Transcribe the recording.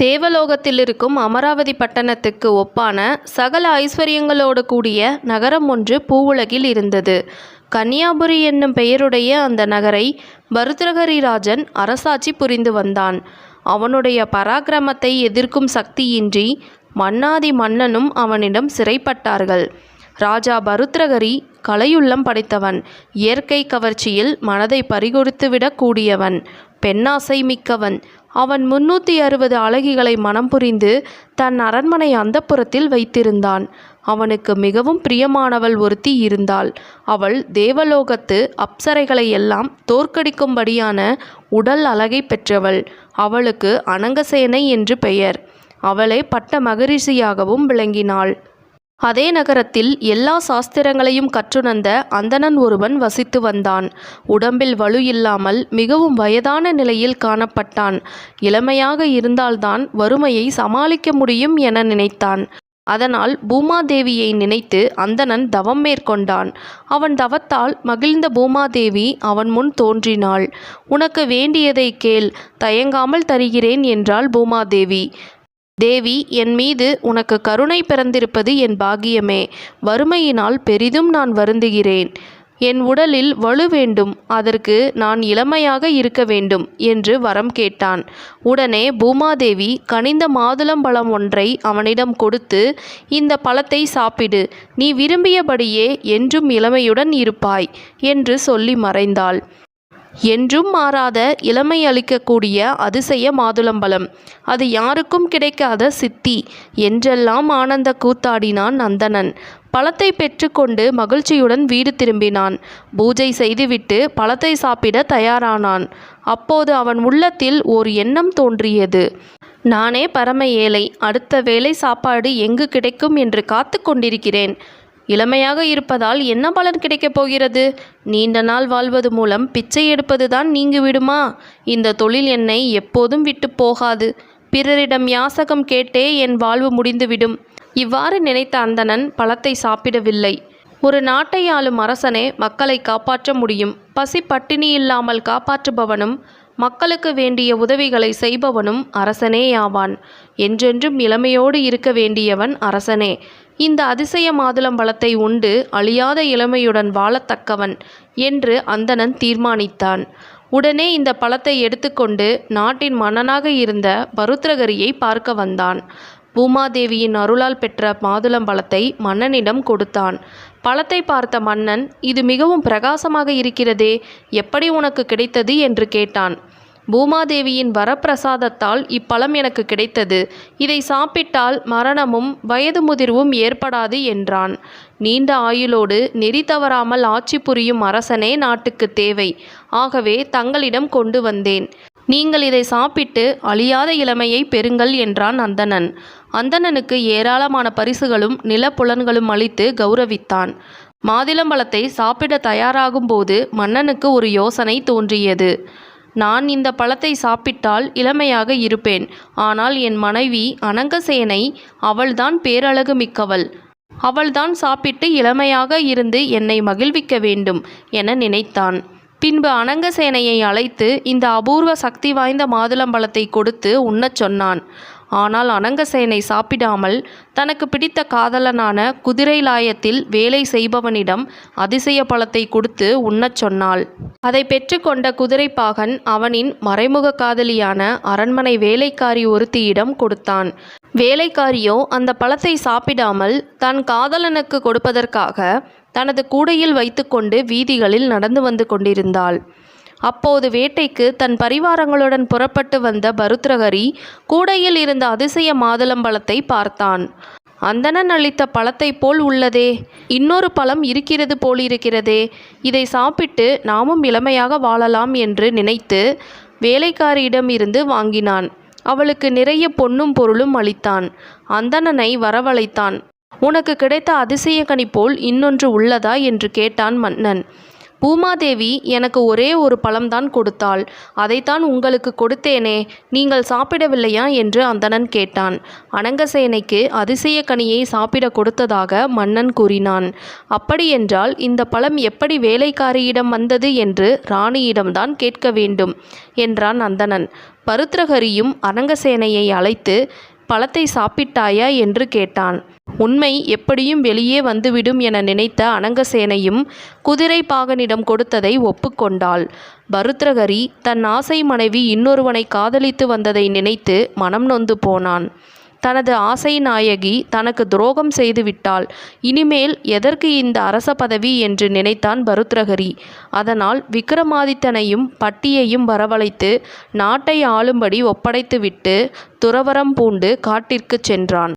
தேவலோகத்தில் இருக்கும் அமராவதி பட்டணத்துக்கு ஒப்பான சகல ஐஸ்வர்யங்களோடு கூடிய நகரம் ஒன்று பூவுலகில் இருந்தது. கன்னியாபுரி என்னும் பெயருடைய அந்த நகரை பருத்ரகரிராஜன் அரசாட்சி புரிந்து வந்தான். அவனுடைய பராக்கிரமத்தை எதிர்க்கும் சக்தியின்றி மன்னாதி மன்னனும் அவனிடம் சிறைப்பட்டார்கள். ராஜா பருத்ரகரி கலையுள்ளம் படைத்தவன் இயற்கை கவர்ச்சியில் மனதை பறிகொடுத்துவிடக் கூடியவன். பெண்ணாசை மிக்கவன். அவன் முன்னூற்றி அறுபது அழகிகளை மனம் புரிந்து தன் அரண்மனை அந்தப்புறத்தில் வைத்திருந்தான். அவனுக்கு மிகவும் பிரியமானவள் ஒருத்தி இருந்தாள். அவள் தேவலோகத்து அப்சரைகளை எல்லாம் தோற்கடிக்கும்படியான உடல் அழகை பெற்றவள். அவளுக்கு அனங்கசேனை என்று பெயர். அவளே பட்ட மகரிஷியாகவும் விளங்கினாள். அதே நகரத்தில் எல்லா சாஸ்திரங்களையும் கற்றுணர்ந்த அந்தணன் ஒருவன் வசித்து வந்தான். உடம்பில் வலு இல்லாமல் மிகவும் வயதான நிலையில் காணப்பட்டான். இளமையாக இருந்தால்தான் வறுமையை சமாளிக்க முடியும் என நினைத்தான். அதனால் பூமாதேவியை நினைத்து அந்தணன் தவம் மேற்கொண்டான். அவன் தவத்தால் மகிழ்ந்த பூமாதேவி அவன் முன் தோன்றினாள். உனக்கு வேண்டியதை கேள் தயங்காமல் தருகிறேன் என்றாள் பூமாதேவி. தேவி என் மீது உனக்கு கருணை பிறந்திருப்பது என் பாகியமே வறுமையினால் பெரிதும் நான் வருந்துகிறேன். என் உடலில் வலு வேண்டும். அதற்கு நான் இளமையாக இருக்க வேண்டும் என்று வரம் கேட்டான். உடனே பூமாதேவி கனிந்த மாதுளம்பழம் ஒன்றை அவனிடம் கொடுத்து இந்த பழத்தை சாப்பிடு. நீ விரும்பியபடியே என்றும் இளமையுடன் இருப்பாய் என்று சொல்லி மறைந்தாள். என்றும் மாறாத இளமை அளிக்கக்கூடிய அதிசய மாதுளம்பழம். அது யாருக்கும் கிடைக்காத சித்தி. என்றெல்லாம் ஆனந்த கூத்தாடினான் நந்தனன். பழத்தை பெற்றுக்கொண்டு மகிழ்ச்சியுடன் வீடு திரும்பினான். பூஜை செய்துவிட்டு பழத்தை சாப்பிட தயாரானான். அப்போது அவன் உள்ளத்தில் ஓர் எண்ணம் தோன்றியது. நானே பரம ஏழை. அடுத்த வேளை சாப்பாடு எங்கு கிடைக்கும் என்று காத்து கொண்டிருக்கிறேன். இளமையாக இருப்பதால் என்ன பலன் கிடைக்கப் போகிறது? நீண்ட நாள் வாழ்வது மூலம் பிச்சை எடுப்பதுதான் நீங்கிவிடுமா? இந்த தொழில் என்னை எப்போதும் விட்டு போகாது. பிறரிடம் யாசகம் கேட்டே என் வாழ்வு முடிந்துவிடும். இவ்வாறு நினைத்த அந்தணன் பழத்தை சாப்பிடவில்லை. ஒரு நாட்டை ஆளும் அரசனே மக்களை காப்பாற்ற முடியும். பசி பட்டினி இல்லாமல் காப்பாற்றுபவனும் மக்களுக்கு வேண்டிய உதவிகளை செய்பவனும் அரசனேயாவான் என்றென்றும் இளமையோடு இருக்க வேண்டியவன் அரசனே. இந்த அதிசய மாதுளம் பழத்தை உண்டு அழியாத இளமையுடன் வாழத்தக்கவன் என்று அந்தணன் தீர்மானித்தான். உடனே இந்த பழத்தை எடுத்துக்கொண்டு நாட்டின் மன்னனாக இருந்த பருத்ரகரியை பார்க்க வந்தான். பூமாதேவியின் அருளால் பெற்ற மாதுளம்பழத்தை மன்னனிடம் கொடுத்தான். பழத்தை பார்த்த மன்னன் இது மிகவும் பிரகாசமாக இருக்கிறதே எப்படி உனக்கு கிடைத்தது? என்று கேட்டான். பூமாதேவியின் வரப்பிரசாதத்தால் இப்பழம் எனக்கு கிடைத்தது. இதை சாப்பிட்டால் மரணமும் வயது முதிர்வும் ஏற்படாது என்றான். நீண்ட ஆயுளோடு நெறி தவறாமல் ஆட்சி புரியும் அரசனே நாட்டுக்கு தேவை. ஆகவே தங்களிடம் கொண்டு வந்தேன். நீங்கள் இதை சாப்பிட்டு அழியாத இளமையை பெறுங்கள் என்றான் அந்தணன் அந்தணனுக்கு ஏராளமான பரிசுகளும் நிலப்புலன்களும் அளித்து கௌரவித்தான். மாதுளம்பழத்தை சாப்பிட தயாராகும்போது மன்னனுக்கு ஒரு யோசனை தோன்றியது. நான் இந்த பழத்தை சாப்பிட்டால் இளமையாக இருப்பேன். ஆனால் என் மனைவி அனங்கசேனை அவள்தான் பேரழகு மிக்கவள். அவள்தான் சாப்பிட்டு இளமையாக இருந்து என்னை மகிழ்விக்க வேண்டும் என நினைத்தான். பின்பு அனங்கசேனையை அழைத்து இந்த அபூர்வ சக்தி வாய்ந்த மாதுளம்பழத்தை கொடுத்து உண்ணச் சொன்னான். ஆனால் அனங்கசேனை சாப்பிடாமல் தனக்கு பிடித்த காதலனான குதிரை லாயத்தில் வேலை செய்பவனிடம் அதிசய பழத்தை கொடுத்து உண்ணச் சொன்னாள். அதை பெற்றுக்கொண்ட குதிரைப்பாகன் அவனின் மறைமுக காதலியான அரண்மனை வேலைக்காரி ஒருத்தியிடம் கொடுத்தான். வேலைக்காரியோ அந்த பழத்தை சாப்பிடாமல் தன் காதலனுக்கு கொடுப்பதற்காக தனது கூடையில் வைத்துக்கொண்டு வீதிகளில் நடந்து வந்து கொண்டிருந்தாள். அப்போது வேட்டைக்கு தன் பரிவாரங்களுடன் புறப்பட்டு வந்த பருத்ரகரி கூடையில் இருந்த அதிசய மாதுளம்பழத்தை பார்த்தான். அந்தணன் அளித்த பழத்தைப் போல் உள்ளதே. இன்னொரு பழம் இருக்கிறது போலிருக்கிறதே. இதை சாப்பிட்டு நாமும் இளமையாக வாழலாம் என்று நினைத்து வேலைக்காரியிடம் இருந்து வாங்கினான். அவளுக்கு நிறைய பொன்னும் பொருளும் அளித்தான். அந்தணனை வரவழைத்தான். உனக்கு கிடைத்த அதிசய கனி போல் இன்னொன்று உள்ளதா? என்று கேட்டான் மன்னன். பூமாதேவி எனக்கு ஒரே ஒரு பழம்தான் கொடுத்தாள். அதைத்தான் உங்களுக்கு கொடுத்தேனே நீங்கள் சாப்பிடவில்லையா? என்று அந்தணன் கேட்டான். அனங்கசேனைக்கு அதிசய கனியை சாப்பிட கொடுத்ததாக மன்னன் கூறினான். அப்படியென்றால் இந்த பழம் எப்படி வேலைக்காரியிடம் வந்தது என்று ராணியிடம்தான் கேட்க வேண்டும் என்றான் அந்தணன். பருத்திரகரியும் அனங்கசேனையை அழைத்து பழத்தை சாப்பிட்டாயா? என்று கேட்டான். உண்மை எப்படியும் வெளியே வந்துவிடும் என நினைத்த அனங்கசேனையும் குதிரை பாகனிடம் கொடுத்ததை ஒப்புக்கொண்டாள். பருத்ரகரி தன் ஆசை மனைவி இன்னொருவனை காதலித்து வந்ததை நினைத்து மனம் நொந்து போனான். தனது ஆசை நாயகி தனக்கு துரோகம் செய்துவிட்டாள் இனிமேல் எதற்கு இந்த அரச பதவி என்று நினைத்தான் பருத்ரகரி அதனால் விக்ரமாதித்தனையும் பட்டியையும் வரவழைத்து நாட்டை ஆளும்படி ஒப்படைத்துவிட்டு துறவறம் பூண்டு காட்டிற்குச் சென்றான்.